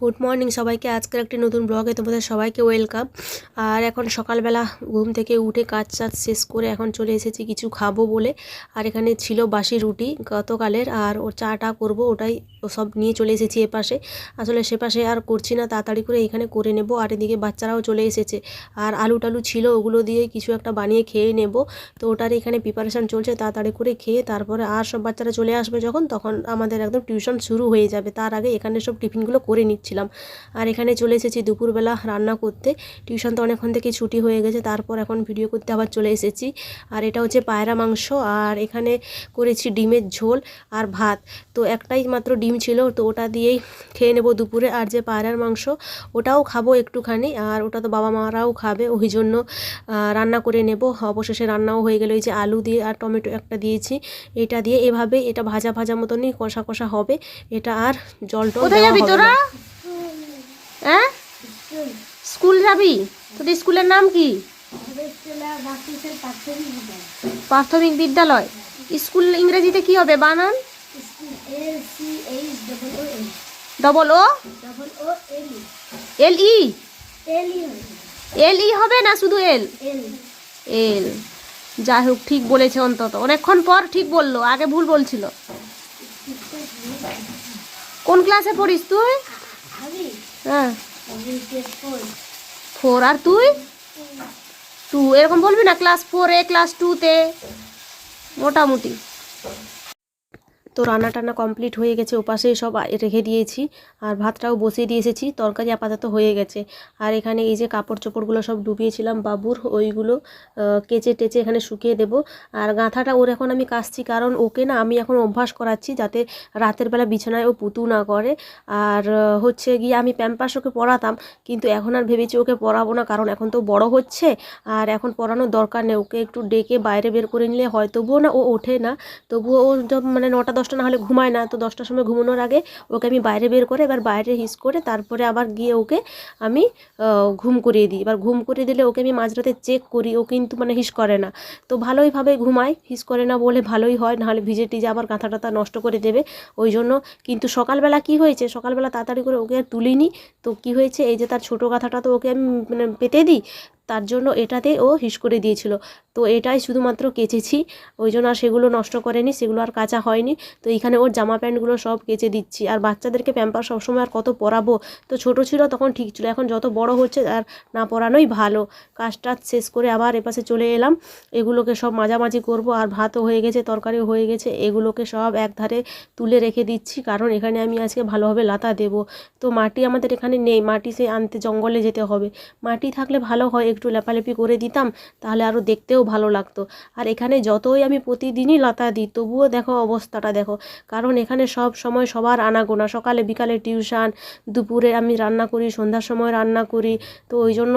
Good morning সবাইকে। আজকের একটি নতুন ব্লগে তোমাদের সবাইকে ওয়েলকাম আর এখন সকালবেলা ঘুম থেকে উঠে কাজ টাজ শেষ করে এখন চলে এসেছি কিছু খাব বলে। আর এখানে ছিল বাসি রুটি গতকালের, আর ও চাটা করব ওটাই সব নিয়ে চলে এসেছি এপাশে। আসলে সে পাশে আর করছি না, তাড়াতাড়ি করে এখানে করে নেব। আর এদিকে বাচ্চারাও চলে এসেছে। আর আলু টালু ছিল ওগুলো দিয়ে কিছু একটা বানিয়ে খেয়ে নেব। তো ওটার এখানে প্রিপারেশান চলছে তাড়াতাড়ি করে খেয়ে তারপরে আর সব বাচ্চারা চলে আসবে যখন, তখন আমাদের একদম টিউশন শুরু হয়ে যাবে। তার আগে এখানে সব টিফিনগুলো করে নিচ্ছিলাম। আর এখানে চলে এসেছি দুপুরবেলা রান্না করতে। টিউশন তো অনেকক্ষণ থেকে ছুটি হয়ে গেছে তারপর এখন ভিডিও করতে আবার চলে এসেছি। আর এটা হচ্ছে পায়রা মাংস আর এখানে করেছি ডিমের ঝোল আর ভাত। তো একটাই মাত্র ডিম ছিল তো ওটা দিয়েই খেয়ে নেব দুপুরে। আর যে পায়রার মাংস ওটাও খাব একটুখানি আর ওটা তো বাবা মারাও খাবে ওই জন্য রান্না করে নেব। অবশেষে রান্নাও হয়ে গেল এই যে আলু দিয়ে আর টমেটো একটা দিয়েছি। এটা দিয়ে এভাবে এটা ভাজা ভাজা মতনই কষা কষা হবে এটা আর জল টল দেওয়া হবে না। হ্যাঁ? স্কুল। যাবি? তোদের স্কুলের নাম কি? প্রাথমিক বিদ্যালয়। স্কুল ইংরেজিতে কি হবে বানান? Double O L. E. L E? হবে। না শুধু এল? এল। যাই হোক ঠিক বলেছে অন্তত। অনেকক্ষণ পর ঠিক বলল আগে ভুল বলছিল। কোন ক্লাসে পড়িস তুই? হ্যাঁ। ফোর আর তুই? টু এরকম বলবি না ক্লাস ফোরে ক্লাস টুতে মোটামুটি। তো রান্না টান্না কমপ্লিট হয়ে গেছে ওপাশে সব রেখে দিয়েছি। আর ভাতটাও বসিয়ে দিয়ে এসেছি, তরকারি আপাতত হয়ে গেছে। আর এখানে এই যে কাপড় চোপড়গুলো সব ডুবিয়েছিলাম বাবুর, ওইগুলো কেচে টেচে এখানে শুকিয়ে দেব। আর গাঁথাটা ওর এখন আমি কাচছি, কারণ ওকে না আমি এখন অভ্যাস করাচ্ছি যাতে রাতের বেলা বিছানায় ও পুতু না করে। আর হচ্ছে গিয়ে আমি প্যাম্পাস ওকে পড়াতাম, কিন্তু এখন আর ভেবেছি ওকে পড়াবো না, কারণ এখন তো বড় হচ্ছে। আর এখন পড়ানোর দরকার নেই, ওকে একটু ডেকে বাইরে বের করে নিলে হয় তবুও না ও ওঠে না। তবুও ও মানে নটা দশটা না হলে ঘুমায় না। তো দশটার সময় ঘুমানোর আগে ওকে আমি বাইরে বের করে এবার বাইরে হিস করে তারপরে আবার গিয়ে ওকে আমি ঘুম করিয়ে দিই। এবার ঘুম করিয়ে দিলে ওকে আমি মাঝরাতে চেক করি, ও কিন্তু মানে হিস করে না। তো ভালোইভাবে ঘুমায়, হিস করে না বলে ভালোই হয় নাহলে ভিজে টিজে আবার কাঁথা টাথা নষ্ট করে দেবে। ওই জন্য কিন্তু সকালবেলা কি হয়েছে? সকালবেলা তাড়াতাড়ি করে ওকে আর তুলিনি। তো কি হয়েছে? এই যে তার ছোটো কাঁথাটা তো ওকে আমি মানে পেতে দিই, তার জন্য এটাতে ও হিস করে দিয়েছিল। তো এটাই শুধুমাত্র কেচেছি। ওই জন্য আর সেগুলো নষ্ট করেনি, সেগুলো আর কাঁচা হয়নি। তো এইখানে ওর জামা প্যান্টগুলো সব কেচে দিচ্ছি। আর বাচ্চাদেরকে প্যাম্পার সবসময় আর কত পরাবো? তো ছোট ছিল তখন ঠিক ছিল, এখন যত বড় হচ্ছে আর না পরানোই ভালো। কাজ টাজ শেষ করে আবার এপাশে চলে এলাম। এগুলোকে সব মাঝামাঝি করব। আর ভাতও হয়ে গেছে, তরকারিও হয়ে গেছে। এগুলোকে সব একধারে তুলে রেখে দিচ্ছি। কারণ এখানে আমি আজকে ভালোভাবে লাতা দেব। তো মাটি আমাদের এখানে নেই। মাটি সে আনতে জঙ্গলে যেতে হবে। মাটি থাকলে ভালো হয়। একটু লেপালেপি করে দিতাম, তাহলে আরও দেখতেও ভালো লাগতো। আর এখানে যতই আমি প্রতিদিনই লাতা দিই, তবুও দেখো অবস্থাটা দেখো। কারণ এখানে সব সময় সবার আনাগোনা। সকালে বিকালে টিউশান, দুপুরে আমি রান্না করি, সন্ধ্যার সময় রান্না করি। তো ওই জন্য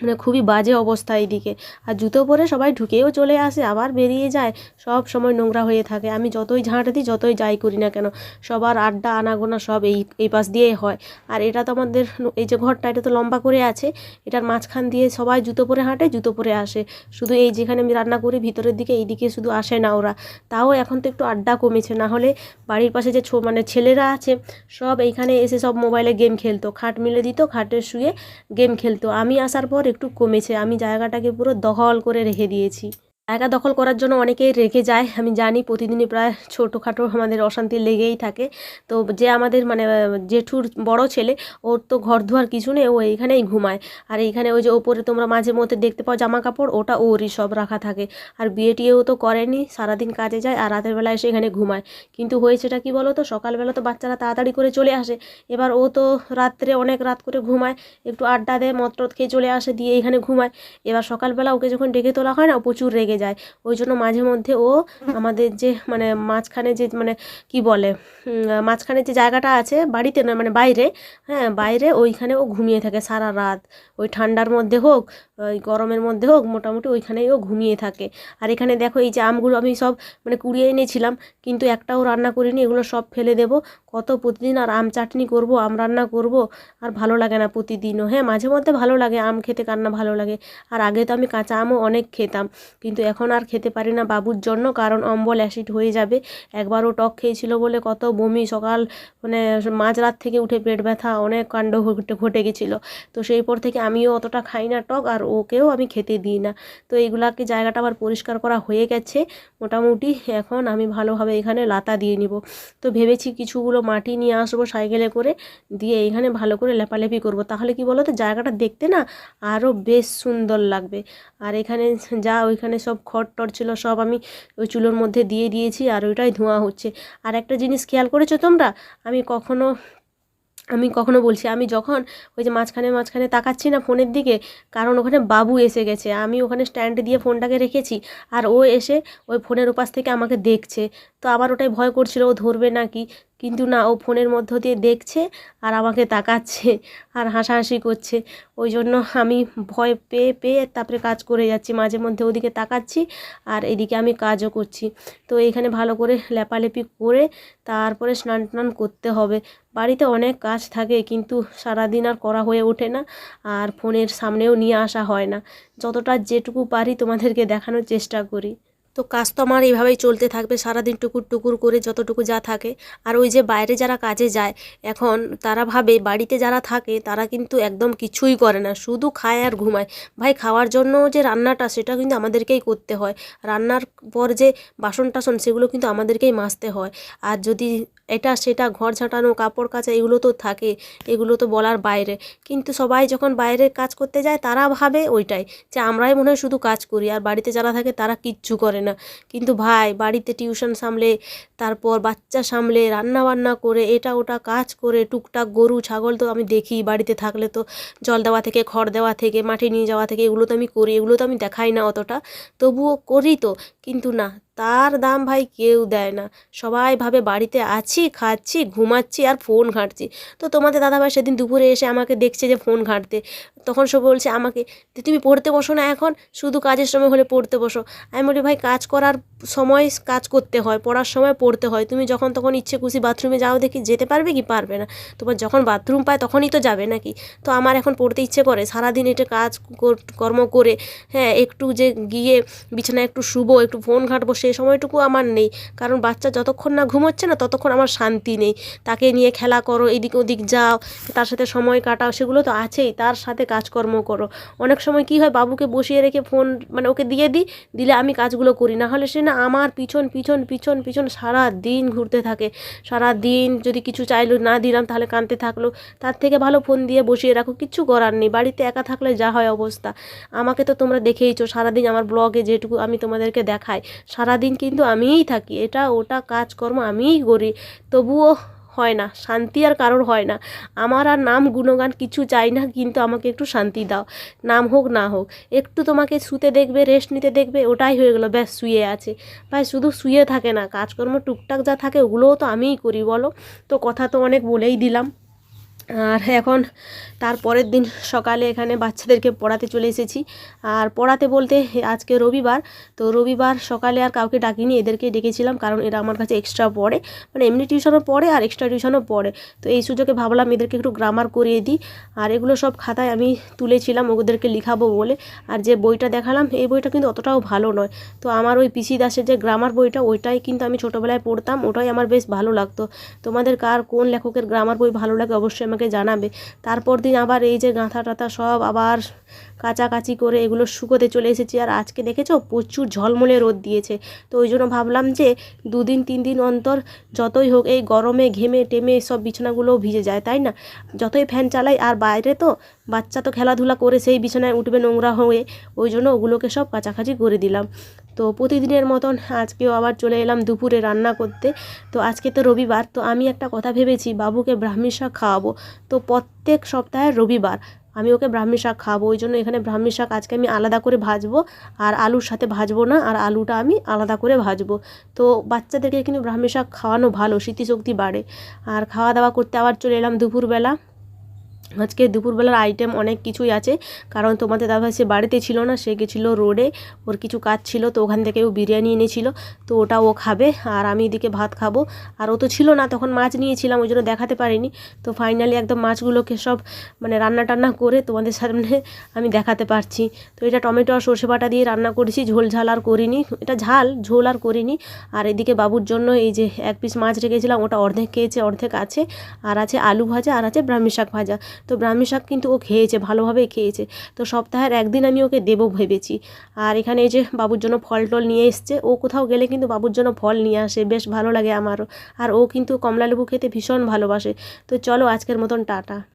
মানে খুবই বাজে অবস্থা এইদিকে। আর জুতো পরে সবাই ঢুকেও চলে আসে, আবার বেরিয়ে যায়। সব সময় নোংরা হয়ে থাকে। আমি যতই ঝাঁট দিই, যতই যাই করি না কেন, সবার আড্ডা, আনাগোনা সব এই এই পাশ দিয়েই হয়। আর এটা তো আমাদের এই যে ঘরটা, এটা তো লম্বা করে আছে। এটার মাঝখান দিয়ে সবাই জুতো পরে হাঁটে, জুতো পরে আসে। শুধু এই যেখানে আমি রান্না করি, ভিতরের দিকে এই দিকে শুধু আসে না ওরা। তাও এখন তো একটু আড্ডা কমেছে। না হলে বাড়ির পাশে যে ছো মানে ছেলেরা আছে, সব এইখানে এসে সব মোবাইলে গেম খেলতো। খাট মিলে দিত, খাটে শুয়ে গেম খেলতো। আমি আসার পর একটু কমেছে আমি জায়গাটাকে পুরো দখল করে রেখে দিয়েছি। জায়গা দখল করার জন্য অনেকেই রেখে যায়। আমি জানি প্রতিদিনই প্রায় ছোটোখাটো আমাদের অশান্তি লেগেই থাকে। তো যে আমাদের মানে জেঠুর বড় ছেলে, ওর তো ঘর ধোয়ার কিছু নেই, ও এইখানেই ঘুমায়। আর এইখানে ওই যে ওপরে তোমরা মাঝে মধ্যে দেখতে পাও জামা কাপড় ওটা ওরই সব রাখা থাকে। আর বিয়ে টিয়েও তো করেনি, সারাদিন কাজে যায় আর রাতের বেলা এসে এখানে ঘুমায়। কিন্তু হয়েছেটা কি বলো তো সকালবেলা তো বাচ্চারা তাড়াতাড়ি করে চলে আসে। এবার ও তো রাত্রে অনেক রাত করে ঘুমায়। একটু আড্ডা দেয় মদ খেয়ে চলে আসে, দিয়ে এখানে ঘুমায়। এবার সকালবেলা ওকে যখন ডেকে তোলা হয় না প্রচুর রেগে যায়। ওই জন্য মাঝে মধ্যে ও আমাদের যে মানে মাঝখানে যে মানে কি বলে মাঝখানে যে জায়গাটা আছে বাড়িতে না মানে বাইরে হ্যাঁ বাইরে ওইখানে ও ঘুমিয়ে থাকে সারা রাত। ওই ঠান্ডার মধ্যে হোক, ওই গরমের মধ্যে হোক, মোটামুটি ওইখানেই ও ঘুমিয়ে থাকে। আর এখানে দেখো এই যে আমগুলো আমি সব মানে কুড়িয়ে এনেছিলাম, কিন্তু একটাও রান্না করিনি, এগুলো সব ফেলে দেব। কত প্রতিদিন আর আম চাটনি করব, আম রান্না করব, আর ভালো লাগে না প্রতিদিনও। হ্যাঁ মাঝে মধ্যে ভালো লাগে, আম খেতে কার না ভালো লাগে। আর আগে তো আমি কাঁচা আমও অনেক খেতাম, কিন্তু এখন আর খেতে পারি না বাবুর জন্য, কারণ অম্বল অ্যাসিড হয়ে যাবে। একবারও টক খেয়েছিল বলে কত বমি, সকাল মানে মাঝরাত থেকে উঠে পেট ব্যথা, অনেক কাণ্ড ঘটে গেছিল। তো সেই পর থেকে আমিও অতটা খাই না টক, আর ওকেও আমি খেতে দিই না। তো এইগুলাকে জায়গাটা আবার পরিষ্কার করা হয়ে গেছে। মোটামুটি এখন আমি ভালোভাবে এখানে লাতা দিয়ে নিব। তো ভেবেছি কিছুগুলো মাটি নিয়ে আসব সাইকেলে করে, দিয়ে এখানে ভালো করে লেপালেপি করব। তাহলে কি বলো তো জায়গাটা দেখতে না আরও বেশ সুন্দর লাগবে। আর এখানে যা ওইখানে সব খড় টর ছিল, সব আমি ওই চুলোর মধ্যে দিয়ে দিয়েছি আর ওইটাই ধোঁয়া হচ্ছে। আর একটা জিনিস খেয়াল করেছ তোমরা? আমি কখনো আমি কখনো বলছি, আমি যখন ওই যে মাঝখানে মাঝখানে তাকাচ্ছি না ফোনের দিকে, কারণ ওখানে বাবু এসে গেছে। আমি ওখানে স্ট্যান্ডে দিয়ে ফোনটাকে রেখেছি আর ও এসে ওই ফোনের ওপাশ থেকে আমাকে দেখছে। তো আবার ওটাই ভয় করছিল, ও ধরবে নাকি কিন্তু না, ও ফোনের মধ্য দিয়ে দেখছে আর আমাকে তাকাচ্ছে আর হাসাহাসি করছে। ওই জন্য আমি ভয় পেয়ে পেয়ে তারপরে কাজ করে যাচ্ছি, মাঝে মধ্যে ওদিকে তাকাচ্ছি আর এদিকে আমি কাজও করছি। তো এখানে ভালো করে লেপালেপি করে তারপরে স্নান টান করতে হবে। বাড়িতে অনেক কাজ থাকে, কিন্তু সারাদিন আর করা হয়ে ওঠে না আর ফোনের সামনেও নিয়ে আসা হয় না। যতটা যেটুকু পারি তোমাদেরকে দেখানোর চেষ্টা করি। তো কাজ তো আমার এইভাবেই চলতে থাকবে, সারাদিন টুকুর টুকুর করে যতটুকু যা থাকে। আর ওই যে বাইরে যারা কাজে যায়, এখন তারা ভাবে বাড়িতে যারা থাকে, তারা কিন্তু একদম কিছুই করে না, শুধু খায় আর ঘুমায়। ভাই, খাওয়ার জন্য যে রান্নাটা, সেটা কিন্তু আমাদেরকেই করতে হয়। রান্নার পর যে বাসন টাসন, সেগুলো কিন্তু আমাদেরকেই মাজতে হয়। আর যদি এটা সেটা, ঘর ঝাঁটানো, কাপড় কাচা, এগুলো তো থাকে, এগুলো তো বলার বাইরে। কিন্তু সবাই যখন বাইরে কাজ করতে যায়, তারা ভাবে ওইটাই, যে আমরাই মনে হয় শুধু কাজ করি। আর বাড়িতে যারা থাকে, তারা কিচ্ছু করে কিন্তু ভাই, বাড়িতে টিউশন সামলে, তারপর বাচ্চা সামলে, রান্না বান্না করে, এটা ওটা কাজ করে, টুকটাক গরু, ছাগল তো আমি দেখি বাড়িতে থাকলে তো জল দেওয়া থেকে, খড় দেওয়া থেকে, মাঠে নিয়ে যাওয়া থেকে, এগুলো তো আমি করি, এগুলো তো আমি দেখাই না অতটা। তবুও করি তো, কিন্তু না তার দাম ভাই কেউ দেয় না। সবাই ভাবে বাড়িতে আছি, খাচ্ছি, ঘুমাচ্ছি আর ফোন ঘাঁটছি। তো তোমাদের দাদাভাই সেদিন দুপুরে এসে আমাকে দেখছে যে ফোন ঘাঁটতে। তখন সে বলছে আমাকে তুমি পড়তে বসো না এখন? শুধু কাজের সময় হলে পড়তে বসো। আমি বলি, ভাই, কাজ করার সময় কাজ করতে হয়, পড়ার সময় পড়তে হয়। তুমি যখন তখন ইচ্ছে খুশি বাথরুমে যাও দেখি, যেতে পারবে কি পারবে না? তোমার যখন বাথরুম পায় তখনই তো যাবে নাকি? তো আমার এখন পড়তে ইচ্ছে করে। সারাদিন এটা কাজ কর- কর্ম করে হ্যাঁ একটু যে গিয়ে বিছানায় একটু শুবো, একটু ফোন ঘাঁটবো সেই সময়টুকু আমার নেই। কারণ বাচ্চা যতক্ষণ না ঘুমোচ্ছে না, ততক্ষণ আমার শান্তি নেই। তাকে নিয়ে খেলা করো, এদিক ওদিক যাও, তার সাথে সময় কাটাও, সেগুলো তো আছেই। তার সাথে কাজকর্ম করো। অনেক সময় কি হয়, বাবুকে বসিয়ে রেখে ফোন মানে ওকে দিয়ে দিই, দিলে আমি কাজগুলো করি। না হলে সে না আমার পিছন পিছন পিছন পিছন সারা দিন ঘুরতে থাকে। সারা দিন যদি কিছু চাইলো না দিলাম, তাহলে কাঁদতে থাকল। তার থেকে ভালো ফোন দিয়ে বসিয়ে রাখো, কিচ্ছু করার নেই। বাড়িতে একা থাকলে যা হয় অবস্থা। আমাকে তো তোমরা দেখেইছো, সারাদিন আমার ব্লগে যেটুকু আমি তোমাদেরকে দেখাই। সারাদিন কিন্তু আমিই থাকি। এটা ওটা কাজকর্ম আমিই করি। তবুও হয় না, শান্তি আর কারোর হয় না। আমার আর নাম, গুণগান কিছু চাই না, কিন্তু আমাকে একটু শান্তি দাও। নাম হোক, না হোক, একটু তোমাকে শুতে দেখবে রেস্ট নিতে দেখবে, ওটাই হয়ে গেলো, ব্যাস, শুয়ে আছে। ভাই, শুধু শুয়ে থাকে না, কাজকর্ম টুকটাক যা থাকে, ওগুলোও তো আমিই করি, বলো? তো কথা তো অনেক বলেই দিলাম। আর এখন তারপরের দিন সকালে এখানে বাচ্চাদেরকে পড়াতে চলে এসেছি। আর পড়াতে বলতে আজকে রবিবার, তো রবিবার সকালে আর কাউকে ডাকিনি এদেরকে ডেকেছিলাম কারণ এরা আমার কাছে এক্সট্রা পড়ে। মানে এমনি টিউশনও পড়ে আর এক্সট্রা টিউশনও পড়ে। তো এই সুযোগে ভাবলাম এদেরকে একটু গ্রামার করিয়ে দিই। আর এগুলো সব খাতায় আমি তুলেছিলাম, ওদেরকে লিখাবো বলে। আর যে বইটা দেখালাম, এই বইটা কিন্তু অতটাও ভালো নয়। তো আমার ওই পিসি দাসের যে গ্রামার বইটা, ওইটাই কিন্তু আমি ছোটোবেলায় পড়তাম, ওটাই আমার বেশ ভালো লাগতো। তোমাদের কার কোন লেখকের গ্রামার বই ভালো লাগে অবশ্যই আমাকে জানাবে। তারপর দিন আবার এই যে গাঁথা টাথা সব আবার কাচাকাচি করে এগুলো শুকোতে চলে এসেছি। আর আজকে দেখেছ? প্রচুর ঝলমলে রোদ দিয়েছে। তো ওই জন্য ভাবলাম যে দুদিন, তিন দিন অন্তর যতই হোক এই গরমে ঘেমে টেমে সব বিছানাগুলোও ভিজে যায়, তাই না? যতই ফ্যান চালাই, আর বাইরে তো বাচ্চা তো খেলাধুলা করে সেই বিছানায় উঠবে নোংরা হয়ে, ওই জন্য ওগুলোকে সব কাচাকাচি করে দিলাম। তো প্রতিদিনের মতন আজকেও আবার চলে এলাম দুপুরে রান্না করতে। তো আজকে তো রবিবার, তো আমি একটা কথা ভেবেছি, বাবুকে ব্রাহ্মী শাক খাওয়াবো। তো প্রত্যেক সপ্তাহে রবিবার আমি ওকে ব্রাহ্মী শাক খাব ওই জন্য এখানে ব্রাহ্মী শাক আজকে আমি আলাদা করে ভাজবো আর আলুর সাথে ভাজবো না, আর আলুটা আমি আলাদা করে ভাজবো। তো বাচ্চাদেরকে কিন্তু ব্রাহ্মী শাক খাওয়ানো ভালো, স্মৃতিশক্তি বাড়ে। আর খাওয়া দাওয়া করতে আবার চলে এলাম দুপুরবেলা। আজকে দুপুরবেলার আইটেম অনেক কিছুই আছে। কারণ তোমাদের দাদা সে বাড়িতে ছিল না, সে গেছিল রোডে ওর কিছু কাজ ছিল, তো ওখান থেকে ও বিরিয়ানি এনেছিল, তো ওটা ও খাবে, আর আমি এদিকে ভাত খাব। আর ও তো ছিল না, তখন মাছ নিয়েছিলাম, ওই জন্য দেখাতে পারিনি। তো ফাইনালি একদম মাছগুলোকে সব মানে রান্না টান্না করে তোমাদের সামনে আমি দেখাতে পারছি। তো এটা টমেটো আর সর্ষে বাটা দিয়ে রান্না করেছি, ঝোল ঝাল আর করিনি। এটা ঝাল, ঝোল আর করিনি। আর এদিকে বাবুর জন্য এই যে এক পিস মাছ রেখেছিলাম, ওটা অর্ধেক খেয়েছে, অর্ধেক আছে। আর আছে আলু ভাজা, আর আছে ব্রাহ্মী শাক ভাজা। তো ব্রাহ্মী শাক কিন্তু ও খেয়েছে, ভালোভাবেই খেয়েছে। তো সপ্তাহের একদিন আমি ওকে দেবো ভেবেছি। আর এখানে এই যে বাবুর জন্য ফল টল নিয়ে এসছে, ও কোথাও গেলে কিন্তু বাবুর জন্য ফল নিয়ে আসে, বেশ ভালো লাগে আমারও। আর ও কিন্তু কমলালেবু খেতে ভীষণ ভালোবাসে। তো চলো আজকের মতন টাটা।